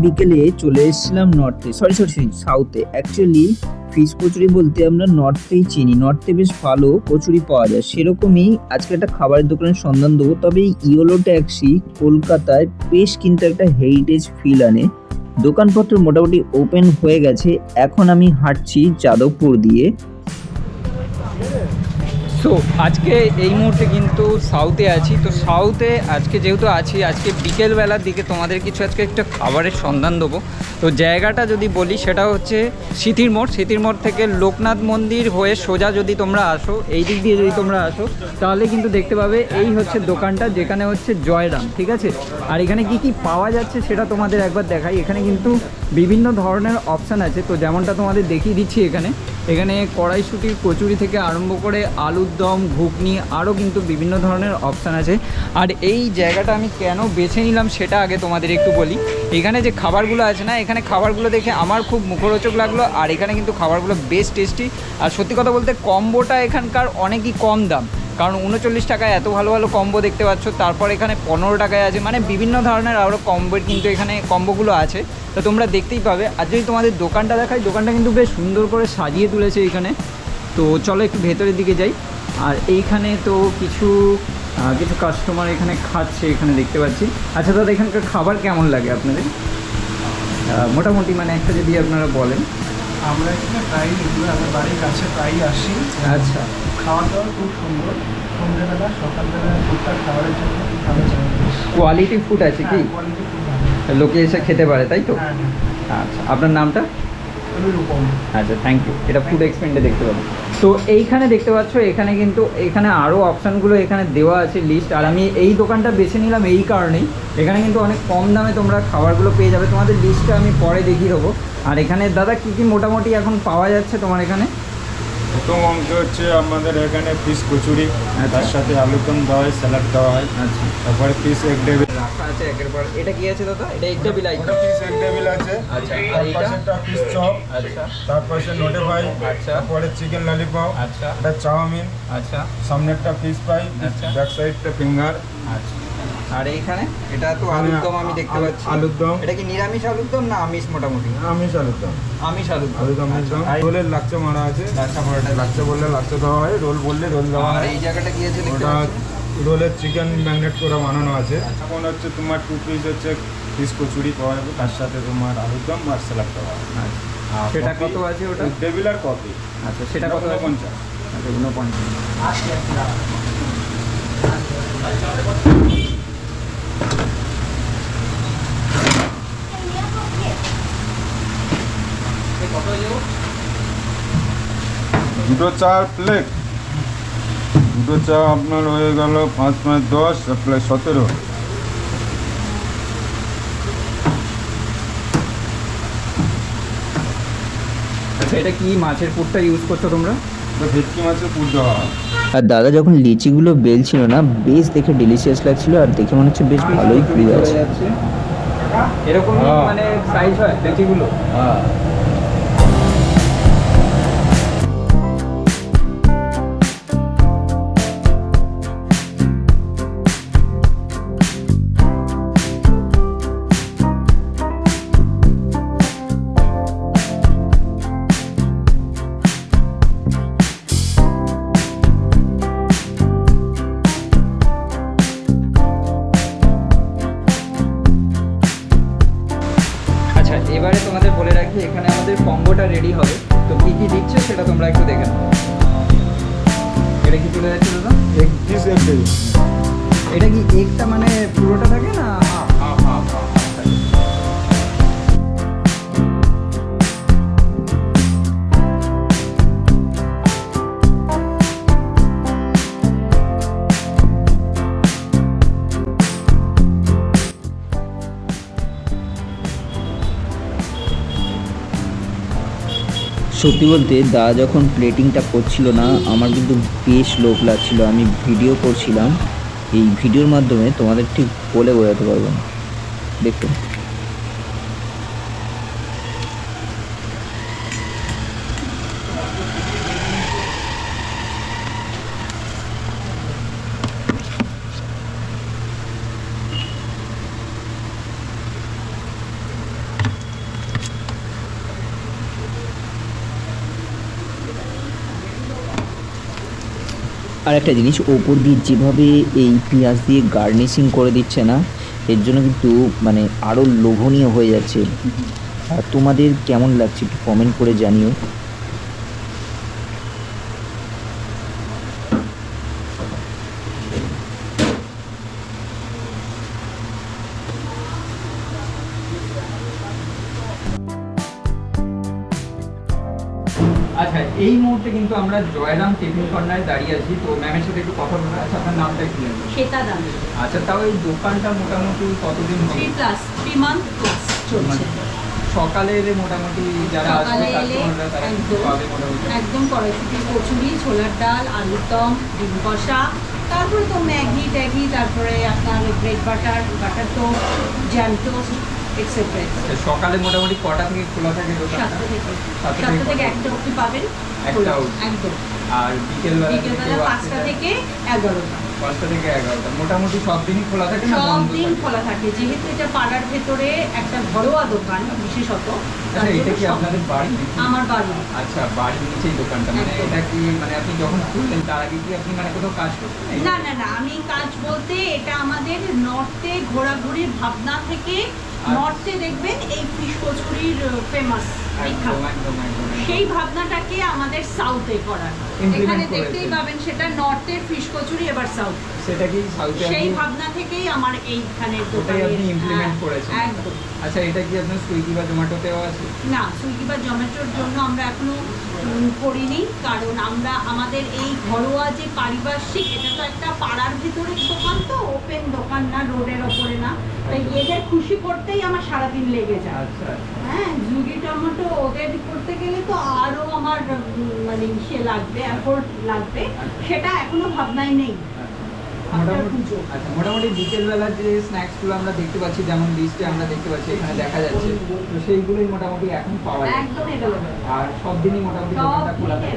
বিকেলে চলে এসেছিলাম নর্থে সরি সরি সরি সাউথে অ্যাকচুয়ালি ফিশ কচুরি বলতে আমরা নর্থেই চিনি। নর্থে বেশ ভালো কচুরি পাওয়া যায়। সেরকমই আজকে একটা খাবারের দোকানের সন্ধান দেবো। তবে ইয়োলো ট্যাক্সি কলকাতায় বেশ কিন্তু একটা হেরিটেজ ফিল আনে। দোকানপত্র মোটামুটি ওপেন হয়ে গেছে। এখন আমি হাঁটছি যাদবপুর দিয়ে। সো আজকে এই মুহূর্তে কিন্তু সাউথে আছি। তো সাউথে আজকে যেহেতু আছি, আজকে বিকেলবেলার দিকে তোমাদের কিছু আজকে একটা খাবারের সন্ধান দেবো। তো জায়গাটা যদি বলি, সেটা হচ্ছে সিথির মোড়। সিথির মোড় থেকে লোকনাথ মন্দির হয়ে সোজা যদি তোমরা আসো, এই দিক দিয়ে যদি তোমরা আসো, তাহলে কিন্তু দেখতে পাবে এই হচ্ছে দোকানটা, যেখানে হচ্ছে জয়রাম, ঠিক আছে? আর এখানে কি কি পাওয়া যাচ্ছে সেটা তোমাদের একবার দেখাই। এখানে কিন্তু বিভিন্ন ধরনের অপশান আছে। তো যেমনটা তোমাদের দেখিয়ে দিচ্ছি এখানে। এখানে কড়াইশুটির কচুরি থেকে আরম্ভ করে আলুর দম, ঘুগনি, আরও কিন্তু বিভিন্ন ধরনের অপশান আছে। আর এই জায়গাটা আমি কেন বেছে নিলাম সেটা আগে তোমাদের একটু বলি। এখানে যে খাবারগুলো আছে না, এখানে খাবারগুলো দেখে আমার খুব মুখরোচক লাগল, আর এখানে কিন্তু খাবারগুলো বেশ টেস্টি আর সত্যি কথা বলতে কম্বোটা এখানকার অনেকই কম দাম। কারণ উনচল্লিশ টাকায় এত ভালো ভালো কম্বো দেখতে পাচ্ছ, তারপর এখানে পনেরো টাকায় আছে মানে বিভিন্ন ধরনের আরও কম্বোর কিন্তু এখানে কম্বোগুলো আছে। তো তোমরা দেখতেই পাবে। আর যদি তোমাদের দোকানটা দেখাই দোকানটা কিন্তু বেশ সুন্দর করে সাজিয়ে তুলেছে এখানে। তো চলো একটু ভেতরের দিকে যাই। আর এইখানে তো কিছু কিছু কাস্টমার এখানে খাচ্ছে এখানে দেখতে পাচ্ছি। আচ্ছা দাদা এখানকার খাবার কেমন লাগে আপনাদের? মোটামুটি মানে একটা যদি আপনারা বলেন। আমরা এখানে প্রায়ই এগুলো আমার বাড়ির কাছে প্রায়ই আসি। আচ্ছা। খাওয়া দাওয়া খুব সুন্দর। সন্ধ্যেবেলা সকালবেলা টুকটাক খাবারের জন্য কোয়ালিটি ফুড আছে কি? কোয়ালিটি ভালো লোকে এসে খেতে পারে তাই তো? হ্যাঁ আচ্ছা আপনার নামটা? আচ্ছা থ্যাংক ইউ এটা ফুড এক্সপেন্ডে দেখতে পাবেন। তো এইখানে দেখতে পাচ্ছ এখানে কিন্তু এখানে আরও অপশানগুলো এখানে দেওয়া আছে লিস্ট আর আমি এই দোকানটা বেছে নিলাম এই কারণেই। এখানে কিন্তু অনেক কম দামে তোমরা খাবারগুলো পেয়ে যাবে। তোমাদের লিস্টটা আমি পরে দেখিয়ে দেবো। আর এখানে দাদা কী কী মোটামুটি এখন পাওয়া যাচ্ছে তোমার এখানে? প্রথম অংশ হচ্ছে আমাদের এখানে পিস কচুরি আচ্ছা। তার সাথে আলুর দম দেওয়া হয় স্যালাড দেওয়া হয়। আচ্ছা। তারপরে পিস এক আছে একের পর এটা কি আছে দাদা? এটা একটা বিলাই ওটা ফিশ এক টেবিল আছে। আচ্ছা, আর? পাশেরটা ফিশ চপ আচ্ছা। তারপর নোটে আচ্ছা। তারপরে চিকেন ললিপপ আচ্ছা। এটা চাউমিন। আচ্ছা। সামনেরটা ফিশ ফ্রাই আচ্ছা। ব্যাক সাইডটা ফিঙ্গার আচ্ছা। আর এইখানে এটা তো আলুর দম আমি দেখতে পাচ্ছি। আলুর দম। এটা কি নিরামিষ আলুর দম না আমিষ মোটামুটি? আমিষ আলুর দম আমিষ আলুর আলুর দম আচ্ছা, একদম আর রোলের লাচ্চা মারা আছে। লাচ্ছা পরোটা লাচ্চা বললে লাচ্চা দেওয়া হয় রোল বললে রোল দেওয়া আর হয়। এই জায়গাটা কি আছে দেখতে রোলের চিকেন ম্যাগনেট করে বানানো আছে। এখন হচ্ছে তোমার টু পিস হচ্ছে ফিশ কচুরি পাওয়া যাবে তার সাথে তোমার আলুর দম আর স্যালাড দেওয়া হবে। সেটা কত আছে ওটা? টেবিল আর কফি আচ্ছা সেটা কত পঞ্চাশ আচ্ছা ঊনপঞ্চাশ দুটো চা প্লেট দুটো চা আপনার হয়ে গেল পাঁচ পাঁচ দশ প্লাস সতেরো। আচ্ছা এটা কি মাছের পুরটা ইউজ করছ তোমরা? তো ভেটকি মাছের পুর দেওয়া আর দাদা যখন লিচিগুলো বেলছিল না বেশ দেখে ডেলিশিয়াস লাগছিল আর দেখে মনে হচ্ছে বেশ ভালোই ফুল আছে। এরকম হ্যাঁ। মানে সাইজ হয় লেচিগুলো? হ্যাঁ। সত্যি বলতে দা যখন প্লেটিংটা করছিল না, আমার কিন্তু বেশ লোভ লাগছিল। আমি ভিডিও করছিলাম। এই ভিডিওর মাধ্যমে তোমাদের ঠিক বলে বোঝাতে পারব না। দেখুন। আর একটা জিনিস, ওপর দিয়ে যেভাবে এই পেঁয়াজ দিয়ে গার্নিশিং করে দিচ্ছে না, এর জন্য কিন্তু মানে আরও লোভনীয় হয়ে যাচ্ছে। আর তোমাদের কেমন লাগছে একটু কমেন্ট করে জানিও। এই মুহূর্তে কিন্তু আমরা জয়রাম টিফিন কর্নারে দাঁড়িয়ে আছি। তো ম্যামের সাথে একটু কথা বলব আচ্ছা আপনার নামটা কি জানেন শ্বেতা দাম। আচ্ছা তাও এই দোকানটা মোটামুটি কতদিন three plus three month plus চলছে। সকালের মোটামুটি যারা আসবে সকালে কাস্টমাররা তারা কিন্তু একদম পাবে মোটামুটি। একদম কড়াইশুটি কচুরি ছোলার ডাল আলুর দম ডিম কষা তারপরে তো ম্যাগি ট্যাগি তারপরে আপনার bread butter butter toast jam toast সকালে মোটামুটি কটা থেকে খোলা থাকে সাতটা থেকে। সাতটা থেকে একটা অবধি পাবেন। একটা একদম। আর বিকেলবেলা বিকেলবেলা পাঁচটা থেকে এগারোটা। পাঁচটা থেকে এগারোটা। মোটামুটি সব দিনই খোলা থাকে না সব দিন খোলা থাকে। যেহেতু এটা পাড়ার ভেতরে একটা ঘরোয়া দোকান বিশেষত তার আচ্ছা এটা কি আপনাদের বাড়ি আমার বাড়ি আচ্ছা বাড়ির নিচেই দোকানটা। মানে এটা কি মানে আপনি যখন খুললেন তার আগে কি আপনি মানে কোথাও কাজ করতেন? না না না আমি কাজ বলতে এটা আমাদের নর্থে ঘোরাঘুরির ভাবনা থেকে আচ্ছা। নর্থে দেখবেন এই ফিশ কচুরির ফেমাস সেই ভাবনাটাকে আমাদের সাউথে করার। এখানে দেখতেই পাবেন সেটা নর্থের ফিশ কচুরি এবার সাউথ সেটা কি সাউথে সেই ভাবনা থেকেই আমার এইখানে দোকানে আপনি ইমপ্লিমেন্ট করেছেন। আচ্ছা এটা কি আপনার সুইগি বা জোম্যাটোতেও আছে? না সুইগি বা জোম্যাটোর জন্য আমরা এখনও করিনি কারণ আমরা আমাদের এই ঘরোয়া যে পারিপার্শ্বিক এটা তো একটা পাড়ার ভিতরের দোকান তো ওপেন দোকান না রোডের ওপরে না। তাই এদের খুশি করতেই আমার সারাদিন লেগে যায়। আচ্ছা হ্যাঁ জুগি টমেটো ওদের করতে গেলে তো আরও আমার মানে লাগবে এফোর্ট লাগবে। সেটা এখনও ভাবনায় নেই। মোটামুটি আচ্ছা যে স্ন্যাক্সগুলো আমরা দেখতে পাচ্ছি যেমন লিস্টে আমরা দেখতে পাচ্ছি এখানে দেখা যাচ্ছে তো সেইগুলোই মোটামুটি এখন পাওয়া যায়। আর সব দিনই মোটামুটি সব দোকানটা খোলা থাকে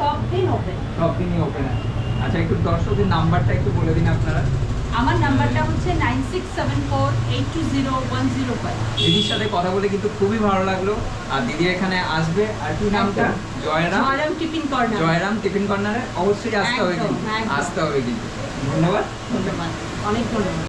সব দিন ওপেন সব দিনই ওপেন আছে। আচ্ছা একটু দর্শকদের নাম্বারটা একটু বলে দিন আপনারা। আমার নাম্বারটা হচ্ছে nine six seven four eight two zero one zero five. দিদির সাথে কথা বলে কিন্তু খুবই ভালো লাগল। আর দিদি এখানে আসবে। আর কি নামটা Jayram. Jayram tiffin corner. Jayram tiffin কর্নারে অবশ্যই আসতে হবে কিন্তু। আসতে হবে কিন্তু। ধন্যবাদ। ধন্যবাদ। অনেক ধন্যবাদ।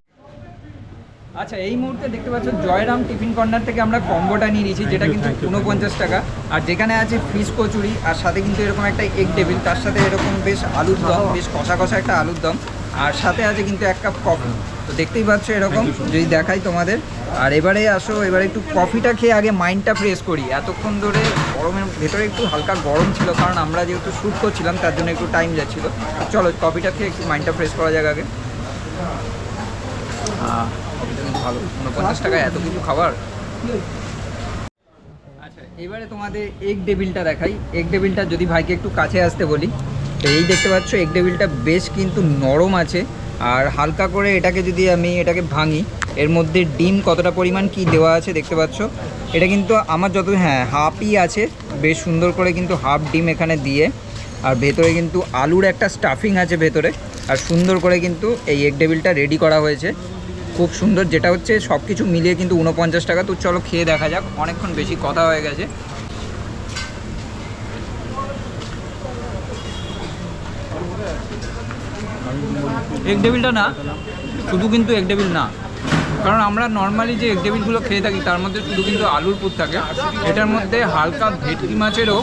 আচ্ছা এই মুহূর্তে দেখতে পাচ্ছ জয়রাম টিফিন কর্নার থেকে আমরা কম্বোটা নিয়ে নিয়েছি যেটা কিন্তু উনপঞ্চাশ টাকা। আর যেখানে আছে ফিশ কচুরি আর সাথে কিন্তু এরকম একটা এগ টেবিল তার সাথে এরকম বেশ আলুর দম বেশ কষা কষা একটা আলুর দম। আর সাথে আছে কিন্তু এক কাপ কফি। তো দেখতেই পাচ্ছ এরকম, যদি দেখাই তোমাদের। আর এবারে আসো, এবারে একটু কফিটা খেয়ে আগে মাইন্ডটা ফ্রেশ করি। এতক্ষণ ধরে গরমের ভেতরে একটু হালকা গরম ছিল, কারণ আমরা যেহেতু শ্যুট করছিলাম, তার জন্য একটু টাইম যাচ্ছিল। চলো, কফিটা খেয়ে একটু মাইন্ডটা ফ্রেশ করা যাক আগে। ভালো। উনপঞ্চাশ টাকায় এত কিছু খাবার? আচ্ছা এবারে তোমাদের এগ টেবিলটা দেখাই। এগ টেবিলটা যদি ভাইকে একটু কাছে আসতে বলি। তো এই দেখতে পাচ্ছ এগ টেবিলটা বেশ কিন্তু নরম আছে। আর হালকা করে এটাকে যদি আমি এটাকে ভাঙি, এর মধ্যে ডিম কতটা পরিমাণ কি দেওয়া আছে দেখতে পাচ্ছ? এটা কিন্তু আমার যত হ্যাঁ হাফই আছে, বেশ সুন্দর করে কিন্তু হাফ ডিম এখানে দিয়ে, আর ভেতরে কিন্তু আলুর একটা স্টাফিং আছে ভেতরে, আর সুন্দর করে কিন্তু এই এগ টেবিলটা রেডি করা হয়েছে। খুব সুন্দর, যেটা হচ্ছে সব কিছু মিলিয়ে কিন্তু উনপঞ্চাশ টাকা। তো চলো খেয়ে দেখা যাক, অনেকক্ষণ বেশি কথা হয়ে গেছে। এগ টেবিলটা না, শুধু কিন্তু এগ টেবিল না। কারণ আমরা নর্মালি যে এগ টেবিলগুলো খেয়ে থাকি, তার মধ্যে শুধু কিন্তু আলুর পুর থাকে। এটার মধ্যে হালকা ভেটকি মাছেরও,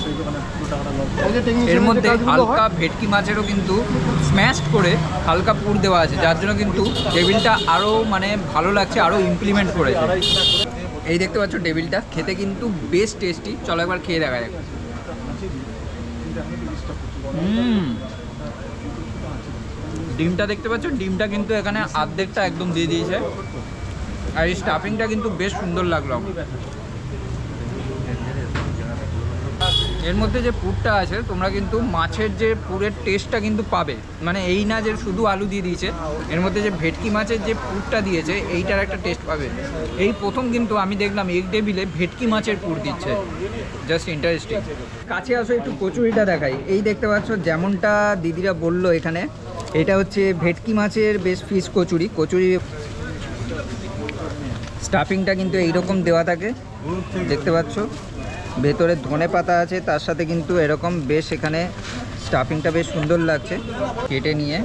এর মধ্যে হালকা ভেটকি মাছেরও কিন্তু স্ম্যাশড করে হালকা পুর দেওয়া আছে। যার জন্য কিন্তু টেবিলটা আরও মানে ভালো লাগছে আরও ইমপ্লিমেন্ট করেছে। এই দেখতে পাচ্ছ টেবিলটা খেতে কিন্তু বেশ টেস্টি চলো একবার খেয়ে দেখা যাক ডিমটা দেখতে পাচ্ছ? ডিমটা কিন্তু এখানে আর্ধেকটা একদম দিয়ে দিয়েছে। আর এই স্টাফিংটা কিন্তু বেশ সুন্দর লাগল। এর মধ্যে যে পুরটা আছে, তোমরা কিন্তু মাছের যে পুরের টেস্টটা কিন্তু পাবে। মানে এই না যে শুধু আলু দিয়ে দিয়েছে, এর মধ্যে যে ভেটকি মাছের যে পুরটা দিয়েছে, এইটার একটা টেস্ট পাবে। এই প্রথম কিন্তু আমি দেখলাম এগ টেবিলে ভেটকি মাছের পুর দিচ্ছে। জাস্ট ইন্টারেস্টিং কাছে আসো, একটু কচুরিটা দেখাই। এই দেখতে পাচ্ছ, যেমনটা দিদিরা বলল এখানে এটা হচ্ছে ভেটকি মাছের বেশ ফিশ কচুরি। কচুরি স্টাফিংটা কিন্তু এইরকম দেওয়া থাকে, দেখতে পাচ্ছ। ভেতরে ধনে পাতা আছে, তার সাথে কিন্তু এরকম বেশ এখানে স্টাফিংটা বেশ সুন্দর লাগছে কেটে নিয়ে।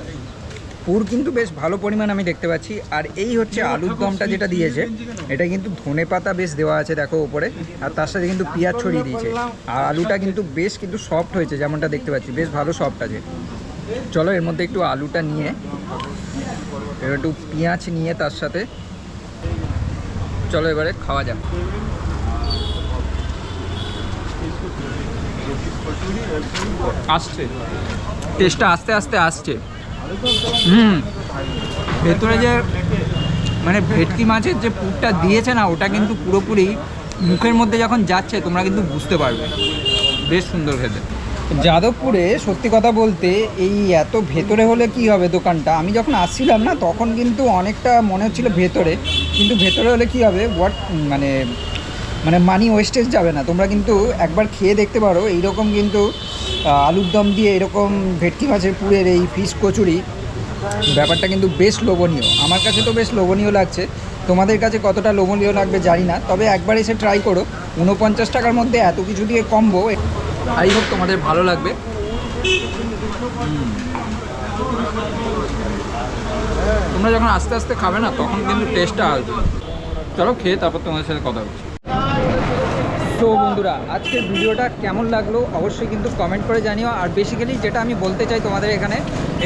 পুর কিন্তু বেশ ভালো পরিমাণ আমি দেখতে পাচ্ছি। আর এই হচ্ছে আলুর দমটা যেটা দিয়েছে, এটা কিন্তু ধনে পাতা বেশ দেওয়া আছে, দেখো ওপরে আর তার সাথে কিন্তু পেঁয়াজ ছড়িয়ে দিয়েছে। আর আলুটা কিন্তু বেশ কিন্তু সফট হয়েছে, যেমনটা দেখতে পাচ্ছি। বেশ ভালো সফট আছে। চলো এর মধ্যে একটু আলুটা নিয়ে এবার একটু পেঁয়াজ নিয়ে তার সাথে। চলো এবারে খাওয়া যাক। আসছে। টেস্টটা আস্তে আস্তে আসছে। হুম। ভেতরে যে মানে ভেটকি মাছের যে পুরটা দিয়েছে না ওটা কিন্তু পুরোপুরি মুখের মধ্যে যখন যাচ্ছে তোমরা কিন্তু বুঝতে পারবে। বেশ সুন্দর খেতে। যাদবপুরে, সত্যি কথা বলতে, এই এত ভেতরে হলে কি হবে দোকানটা? আমি যখন আসছিলাম না, তখন কিন্তু অনেকটা মনে হচ্ছিল ভেতরে। কিন্তু ভেতরে হলে কি হবে? হোয়াট মানে মানে মানি ওয়েস্টেজ যাবে না। তোমরা কিন্তু একবার খেয়ে দেখতে পারো, এইরকম কিন্তু আলুর দম দিয়ে এরকম ভেটকি মাছের পুরের এই ফিশ কচুরি। ব্যাপারটা কিন্তু বেশ লোভনীয়। আমার কাছে তো বেশ লোভনীয় লাগছে। তোমাদের কাছে কতটা লোভনীয় লাগবে জানি না। তবে একবার এসে ট্রাই করো। উনপঞ্চাশ টাকার মধ্যে এত কিছু দিয়ে কম্বো আই হোপ তোমাদের ভালো লাগবে। তোমরা যখন আস্তে আস্তে খাবে না, তখন কিন্তু টেস্টটা আসবে। চলো খেয়ে তারপর তোমাদের সাথে কথা বলছি। তো বন্ধুরা, আজকের ভিডিওটা কেমন লাগল? অবশ্যই কিন্তু কমেন্ট করে জানিও। আর বেসিক্যালি যেটা আমি বলতে চাই তোমাদের এখানে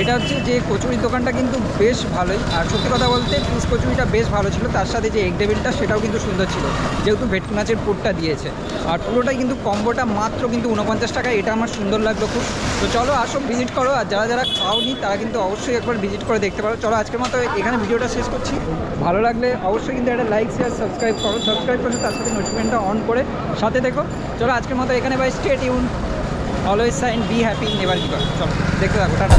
এটা হচ্ছে যে কচুরি দোকানটা কিন্তু বেশ ভালোই। আর সত্যি কথা বলতে ফিস কচুরিটা বেশ ভালো ছিল। তার সাথে যে এগ টেবিলটা সেটাও কিন্তু সুন্দর ছিল। যেহেতু ভেটকি মাছের পুরটা দিয়েছে। আর পুরোটাই কিন্তু কম্বোটা মাত্র কিন্তু উনপঞ্চাশ টাকায়। এটা আমার সুন্দর লাগল খুব। তো চলো, আসো ভিজিট করো। আর যারা যারা খাওনি, তারা কিন্তু অবশ্যই একবার ভিজিট করে দেখতে পারো। চলো, আজকের মতো এখানে ভিডিওটা শেষ করছি। ভালো লাগলে অবশ্যই কিন্তু একটা লাইক শেয়ার সাবস্ক্রাইব করো। সাবস্ক্রাইব করলে তার সাথে নোটিফিকেশনটা অন করে সাথে দেখো। চলো, আজকের মতো এখানে bye stay tuned always smile be happy never give চলো, দেখতে থাকো, টাটা।